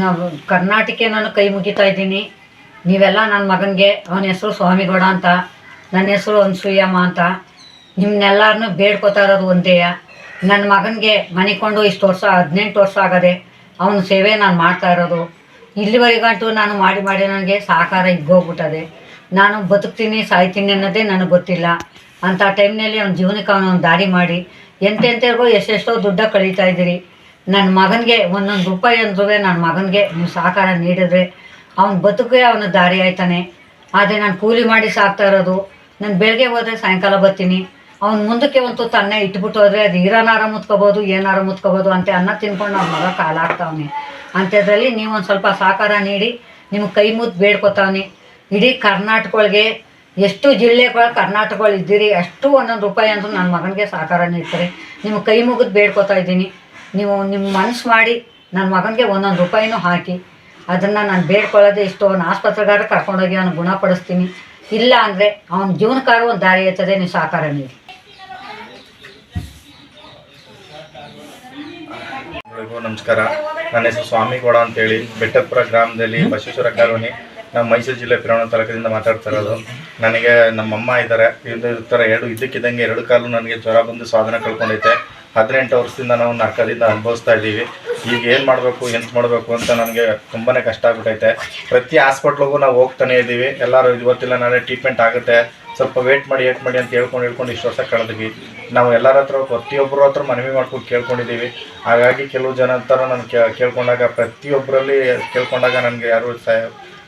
ನಾವು ಕರ್ನಾಟಕ ನಾನು ಕೈ ಮುಗಿತಾ ಇದ್ದೀನಿ. ನೀವೆಲ್ಲ ನನ್ನ ಮಗನಿಗೆ, ಅವನ ಹೆಸರು ಸ್ವಾಮಿಗೌಡ ಅಂತ ನನ್ನ ಹೆಸರು ಅನ್ಸೂಯಮ್ಮ ಅಂತ ನಿಮ್ಮನ್ನೆಲ್ಲರನ್ನೂ ಬೇಡ್ಕೋತಾ ಇರೋದು ಒಂದೇ. ನನ್ನ ಮಗನಿಗೆ ಮನಿಕೊಂಡು ಇಷ್ಟು ವರ್ಷ, ಹದಿನೆಂಟು ವರ್ಷ ಆಗದೆ ಅವನ ಸೇವೆ ನಾನು ಮಾಡ್ತಾ ಇರೋದು. ಇಲ್ಲಿವರೆಗಂತೂ ನಾನು ಮಾಡಿ ಮಾಡಿ ನನಗೆ ಸಹಕಾರ ಇದ್ದೋಗ್ಬಿಟ್ಟದೆ ನಾನು ಬದುಕ್ತೀನಿ, ಸಾಯ್ತೀನಿ ಅನ್ನೋದೇ ನನಗೆ ಗೊತ್ತಿಲ್ಲ. ಅಂಥ ಟೈಮ್ನಲ್ಲಿ ಅವ್ನ ಜೀವನಕ್ಕೆ ಅವನ ದಾರಿ ಮಾಡಿ ಎಂತೆಂಥವ್ರಿಗೂ ಎಷ್ಟೆಷ್ಟೋ ದುಡ್ಡ ಕಳೀತಾ ಇದ್ದೀರಿ. ನನ್ನ ಮಗನಿಗೆ ಒಂದೊಂದು ರೂಪಾಯಿ ಅಂದ್ರೂ ನನ್ನ ಮಗನಿಗೆ ನೀವು ಸಹಕಾರ ನೀಡಿದ್ರೆ ಅವನ ಬದುಕೇ ಅವನ ದಾರಿ ಆಯ್ತಾನೆ. ಆದರೆ ನಾನು ಕೂಲಿ ಮಾಡಿ ಸಾಕ್ತಾ ಇರೋದು. ನಾನು ಬೆಳಗ್ಗೆ ಹೋದರೆ ಸಾಯಂಕಾಲ ಬರ್ತೀನಿ. ಅವ್ನ ಮುಂದಕ್ಕೆ ಒಂದು ತನ್ನ ಇಟ್ಬಿಟ್ಟು ಹೋದರೆ ಅದು ಇರೋನಾರ ಮುತ್ಕೋಬೋದು ಏನಾರ ಮುತ್ಕೋಬೋದು ಅಂತ ಅನ್ನ ತಿನ್ಕೊಂಡು ಅವ್ನ ಮಗ ಕಾಲಾಗ್ತಾವನಿ. ಅಂಥದ್ರಲ್ಲಿ ನೀವು ಒಂದು ಸ್ವಲ್ಪ ಸಹಕಾರ ನೀಡಿ ನಿಮ್ಗೆ ಕೈ ಮುದ್ದು ಬೇಡ್ಕೊತಾವನಿ. ಇಡೀ ಕರ್ನಾಟಕಗಳಿಗೆ ಎಷ್ಟು ಜಿಲ್ಲೆಗಳ ಕರ್ನಾಟಕಗಳು ಇದ್ದೀರಿ, ಅಷ್ಟು ಒಂದೊಂದು ರೂಪಾಯಿ ಅಂತೂ ನನ್ನ ಮಗನಿಗೆ ಸಹಕಾರ ನೀಡ್ತಾರೆ. ನಿಮ್ಗೆ ಕೈ ಮುಗಿದು ಬೇಡ್ಕೊತಾ ಇದ್ದೀನಿ. ನೀವು ನಿಮ್ಮ ಮನಸ್ಸು ಮಾಡಿ ನನ್ನ ಮಗನಿಗೆ ಒಂದೊಂದು ರೂಪಾಯಿನೂ ಹಾಕಿ, ಅದನ್ನು ನಾನು ಬೇಡ್ಕೊಳ್ಳೋದೇ ಇಷ್ಟು ಅವ್ನ ಆಸ್ಪತ್ರೆಗಾರ ಕರ್ಕೊಂಡೋಗಿ ಅವ್ನು ಗುಣಪಡಿಸ್ತೀನಿ ಇಲ್ಲ ಅಂದರೆ ಅವನ ಜೀವನಕಾರ ಒಂದು ದಾರಿ ಇರ್ತದೆ ನೀವು ಸಹಕಾರ ನೀಡಿ. ನಮಸ್ಕಾರ. ನನ್ನ ಹೆಸರು ಸ್ವಾಮಿಗೌಡ ಅಂತೇಳಿ. ಬೆಟ್ಟಪುರ ಗ್ರಾಮದಲ್ಲಿ ಬಸವೇಶ್ವರ ಕಾಲೋನಿ ನಾವು ಮೈಸೂರು ಜಿಲ್ಲೆ ಪಿರೋಣ ತಾಲೂಕಿನಿಂದ ಮಾತಾಡ್ತಾ ಇರೋದು. ನನಗೆ ನಮ್ಮಮ್ಮ ಇದ್ದಾರೆ. ಥರ ಎರಡು, ಇದ್ದಕ್ಕಿದ್ದಂಗೆ ಎರಡು ಕಾಲು ನನಗೆ ಜ್ವರ ಬಂದು ಸಾಧನ ಕಳ್ಕೊಂಡೈತೆ ಹದಿನೆಂಟು ವರ್ಷದಿಂದ ನಾವು ನರ್ಕದಿಂದ ಅನುಭವಿಸ್ತಾ ಇದ್ದೀವಿ. ಈಗ ಏನು ಮಾಡಬೇಕು, ಎಂತ ಮಾಡಬೇಕು ಅಂತ ನನಗೆ ತುಂಬಾ ಕಷ್ಟ ಆಗ್ಬಿಟ್ಟೈತೆ ಪ್ರತಿ ಹಾಸ್ಪಿಟ್ಲಿಗೂ ನಾವು ಹೋಗ್ತಾನೆ ಇದ್ದೀವಿ. ಎಲ್ಲರೂ ಇವತ್ತಿಲ್ಲ ನಾಳೆ ಟ್ರೀಟ್ಮೆಂಟ್ ಆಗುತ್ತೆ. ಸ್ವಲ್ಪ ವೇಟ್ ಮಾಡಿ ವೇಟ್ ಮಾಡಿ ಅಂತ ಹೇಳ್ಕೊಂಡು ಹೇಳ್ಕೊಂಡು ಇಷ್ಟು ವರ್ಷ ಕಳೆದ್ವಿ. ನಾವು ಎಲ್ಲರ ಹತ್ರ, ಪ್ರತಿಯೊಬ್ಬರ ಹತ್ರ ಮನವಿ ಮಾಡ್ಕೊಂಡು ಕೇಳ್ಕೊಂಡಿದ್ದೀವಿ. ಹಾಗಾಗಿ ಕೆಲವು ಜನ ಹತ್ರ ನಾನು ಕೇಳ್ಕೊಂಡಾಗ ಪ್ರತಿಯೊಬ್ಬರಲ್ಲಿ ಕೇಳ್ಕೊಂಡಾಗ ನನಗೆ ಯಾರು ಸಹ,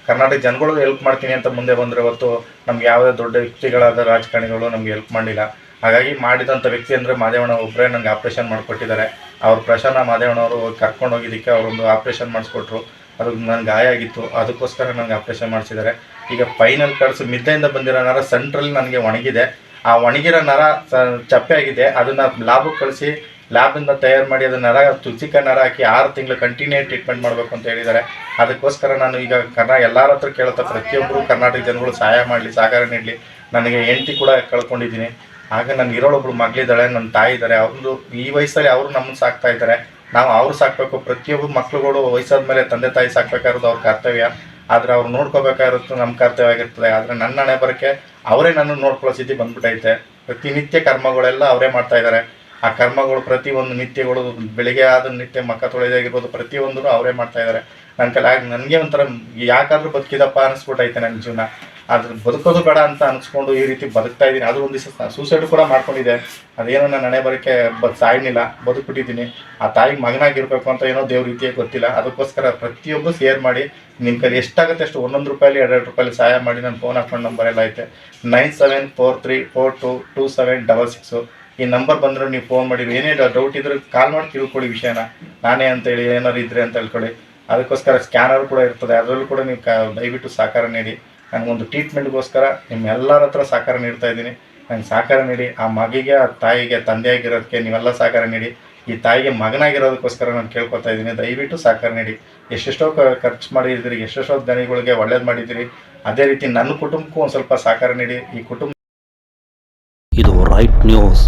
ಕರ್ನಾಟಕ ಜನಗಳು ಹೆಲ್ಪ್ ಮಾಡ್ತೀನಿ ಅಂತ ಮುಂದೆ ಬಂದರೆ ಹೊತ್ತು ನಮ್ಗೆ ಯಾವುದೇ ದೊಡ್ಡ ವ್ಯಕ್ತಿಗಳಾದ ರಾಜಕಾರಣಿಗಳು ನಮ್ಗೆ ಹೆಲ್ಪ್ ಮಾಡಿಲ್ಲ ಹಾಗಾಗಿ ಮಾಡಿದಂಥ ವ್ಯಕ್ತಿ ಅಂದರೆ ಮಾದೇವಣ್ಣ ಒಬ್ಬರೇ ನನಗೆ ಆಪ್ರೇಷನ್ ಮಾಡಿಕೊಟ್ಟಿದ್ದಾರೆ. ಅವ್ರ ಪ್ರಶಾನ ಮಾದೇವಣ್ಣವರು ಕರ್ಕೊಂಡು ಹೋಗಿದ್ದಕ್ಕೆ ಅವರೊಂದು ಆಪ್ರೇಷನ್ ಮಾಡಿಸ್ಕೊಟ್ರು. ಅದು ನನಗೆ ಗಾಯ ಆಗಿತ್ತು. ಅದಕ್ಕೋಸ್ಕರ ನನಗೆ ಆಪ್ರೇಷನ್ ಮಾಡಿಸಿದ್ದಾರೆ. ಈಗ ಫೈನಲ್ ಕಡ್ಸು ಮಿದ್ದೆಯಿಂದ ಬಂದಿರೋ ನರ ಸೆಂಟ್ರಲ್ಲಿ ನನಗೆ ಒಣಗಿದೆ. ಆ ಒಣಗಿರೋ ನರ ಚಪ್ಪೆ ಆಗಿದೆ. ಅದನ್ನು ಲ್ಯಾಬಿಗೆ ಕಳಿಸಿ ಲ್ಯಾಬಿಂದ ತಯಾರು ಮಾಡಿ ಅದನ್ನ ನರ ತುಚಿಕ ನರ ಹಾಕಿ ಆರು ತಿಂಗಳು ಕಂಟಿನ್ಯೂ ಟ್ರೀಟ್ಮೆಂಟ್ ಮಾಡಬೇಕು ಅಂತ ಹೇಳಿದ್ದಾರೆ. ಅದಕ್ಕೋಸ್ಕರ ನಾನು ಈಗ ಕರ್ನಾ ಎಲ್ಲರ ಹತ್ರ ಕೇಳುತ್ತಾ ಪ್ರತಿಯೊಬ್ಬರು ಕರ್ನಾಟಕ ಜನಗಳು ಸಹಾಯ ಮಾಡಲಿ, ಸಹಕಾರ ನೀಡಲಿ. ನನಗೆ ಹೆಂಡತಿ ಕೂಡ ಕಳ್ಕೊಂಡಿದ್ದೀನಿ. ಆಗ ನನ್ನ ಇರೋಳೊಬ್ಳು ಮಗಳಿದ್ದಾಳೆ ನನ್ನ ತಾಯಿ ಇದ್ದಾರೆ ಅವ್ರದ್ದು ಈ ವಯಸ್ಸಲ್ಲಿ ಅವರು ನಮ್ಮನ್ನು ಸಾಕ್ತಾ ಇದ್ದಾರೆ ನಾವು ಅವ್ರು ಸಾಕಬೇಕು ಪ್ರತಿಯೊಬ್ಬರು ಮಕ್ಳುಗಳು ವಯಸ್ಸಾದ ಮೇಲೆ ತಂದೆ ತಾಯಿ ಸಾಕ್ಬೇಕಾಗಿರೋದು ಅವ್ರ ಕರ್ತವ್ಯ. ಆದರೆ ಅವ್ರು ನೋಡ್ಕೋಬೇಕಾಗಿರೋದು ನಮ್ಮ ಕರ್ತವ್ಯ ಆಗಿರ್ತದೆ. ಆದರೆ ನನ್ನ ಹಣೆ ಬರಕ್ಕೆ ಅವರೇ ನನ್ನ ನೋಡ್ಕೊಳ್ಳೋ ಸ್ಥಿತಿ ಬಂದ್ಬಿಟ್ಟೈತೆ ಪ್ರತಿನಿತ್ಯ ಕರ್ಮಗಳೆಲ್ಲ ಅವರೇ ಮಾಡ್ತಾ ಇದ್ದಾರೆ ಆ ಕರ್ಮಗಳು ಪ್ರತಿಯೊಂದು ನಿತ್ಯಗಳು, ಬೆಳಿಗ್ಗೆ ಆದ ನಿತ್ಯ ಮಕ್ಕ ತೊಳೆದಾಗಿರ್ಬೋದು ಪ್ರತಿಯೊಂದೂ ಅವರೇ ಮಾಡ್ತಾ ಇದ್ದಾರೆ ನನ್ನ ಕೈಲಿ ನನಗೆ ಒಂಥರ ಯಾಕಾದ್ರೂ ಬದುಕಿದಪ್ಪ ಅನಿಸ್ಬಿಟ್ಟೈತೆ ನನ್ನ ಜೀವನ. ಅದ್ರ ಬದುಕೋದು ಬೇಡ ಅಂತ ಅನ್ಸ್ಕೊಂಡು ಈ ರೀತಿ ಬದುಕ್ತಾ ಇದ್ದೀನಿ. ಅದು ಒಂದು ಸೂಸೈಡ್ ಕೂಡ ಮಾಡ್ಕೊಂಡಿದೆ. ಅದೇನೋ ನನ್ನ ಹಣೆ ಬರೋಕ್ಕೆ ಸಾಯ್ನಿಲ್ಲ ಬದುಕ್ಬಿಟ್ಟಿದ್ದೀನಿ. ಆ ತಾಯಿಗೆ ಮಗನಾಗಿರ್ಬೇಕು ಅಂತ ಏನೋ ದೇವ್ರ ರೀತಿಯೇ ಗೊತ್ತಿಲ್ಲ. ಅದಕ್ಕೋಸ್ಕರ ಪ್ರತಿಯೊಬ್ಬರು ಶೇರ್ ಮಾಡಿ ನಿಮ್ಮ ಕೈಲಿ ಎಷ್ಟಾಗುತ್ತೆ ಅಷ್ಟು ಒಂದೊಂದು ರೂಪಾಯಿ ಎರಡು ರೂಪಾಯಿ ಸಹಾಯ ಮಾಡಿ ನನ್ನ ಫೋನ್ ಅಕೌಂಟ್ ನಂಬರ್ ಎಲ್ಲ ಐತೆ. Nine seven four three four two two seven double six. ಈ ನಂಬರ್ ಬಂದ್ರೆ ನೀವು ಫೋನ್ ಮಾಡಿ. ಏನೇ ಡೌಟ್ ಇದ್ರೆ ಕಾಲ್ ಮಾಡಿ ತಿಳ್ಕೊಳ್ಳಿ ವಿಷಯನ. ನಾನೇ ಅಂತೇಳಿ ಏನಾರು ಇದ್ರೆ ಅಂತ ಹೇಳ್ಕೊಳ್ಳಿ ಅದಕ್ಕೋಸ್ಕರ ಸ್ಕ್ಯಾನರ್ ಕೂಡ ಇರ್ತದೆ. ಅದರಲ್ಲೂ ಕೂಡ ನೀವು ದಯವಿಟ್ಟು ಸಹಕಾರ ನೀಡಿ. ನನಗೊಂದು ಟ್ರೀಟ್ಮೆಂಟ್ಗೋಸ್ಕರ ನಿಮ್ಮೆಲ್ಲರ ಹತ್ರ ಸಹಕಾರ ನೀಡ್ತಾ ಇದ್ದೀನಿ. ನಂಗೆ ಸಹಕಾರ ನೀಡಿ, ಆ ಮಗಿಗೆ, ಆ ತಾಯಿಗೆ ತಂದೆಯಾಗಿರೋದಕ್ಕೆ ನೀವೆಲ್ಲ ಸಹಕಾರ ನೀಡಿ, ಈ ತಾಯಿಗೆ ಮಗನಾಗಿರೋದಕ್ಕೋಸ್ಕರ ನಾನು ಕೇಳ್ಕೊತಾ ಇದ್ದೀನಿ. ದಯವಿಟ್ಟು ಸಹಕಾರ ನೀಡಿ. ಎಷ್ಟೆಷ್ಟೋ ಖರ್ಚು ಮಾಡಿದ್ದೀರಿ, ಎಷ್ಟೆಷ್ಟೋ ದನಿಗಳಿಗೆ ಒಳ್ಳೇದು ಮಾಡಿದ್ದೀರಿ. ಅದೇ ರೀತಿ ನನ್ನ ಕುಟುಂಬಕ್ಕೂ ಒಂದು ಸ್ವಲ್ಪ ಸಹಕಾರ ನೀಡಿ, ಈ ಕುಟುಂಬ ಇದು ರೈಟ್ ನ್ಯೂಸ್